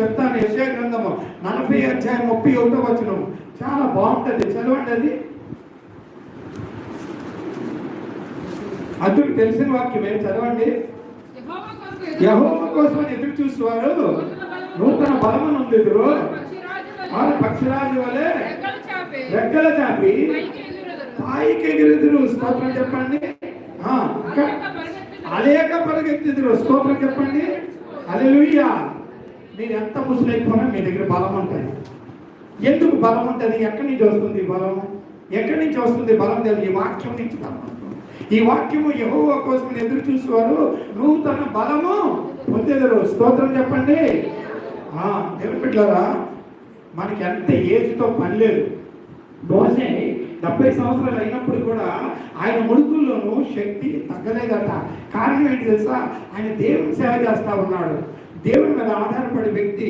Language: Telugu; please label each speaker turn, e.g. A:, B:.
A: చెప్తాను యశయ గ్రంథము నలభై అధ్యాయం ముప్పై ఒకటో వచ్చిన చాలా బాగుంటుంది. చదవండి అది. అందుకు తెలిసిన వాక్యం ఏం చదవండి?
B: ఎదురు
A: యహోవ కోసం ఎదురు చూసేవారు. నూతన బలమును
B: పక్షిరాజు వలె
A: వారు పక్షిరాజు వలె
B: రెక్కలు చాపి పైకి ఎగురుదురు.
A: స్తోత్రం చెప్పండి.
B: పరిగెత్తుదురు.
A: పరిగెత్తిదురు. స్తోత్రం చెప్పండి. అలెలుయ్యా నేను ఎంత ముసలైపోయినా మీ దగ్గర బలం ఉంటుంది. ఎందుకు బలం ఉంటుంది? ఎక్కడి నుంచి వస్తుంది బలం? ఎక్కడి నుంచి వస్తుంది బలం తెలియదు. ఈ వాక్యం నుంచి బలం ఈ వాక్యము ఎవో కోసం ఎదురు చూసేవారు. నూతన బలము పొందేదరు. స్తోత్రం చెప్పండి. ఆ, దేవుని మనకి ఎంత ఏజ్తో పని లేదు. మోసే డెబ్బై సంవత్సరాలు అయినప్పుడు కూడా ఆయన ముడుకుల్లోనూ శక్తి తగ్గలేదట. కారణం ఏంటి తెలుసా? ఆయన దేవుని సేవ చేస్తా ఉన్నాడు. దేవుని మీద ఆధారపడే వ్యక్తి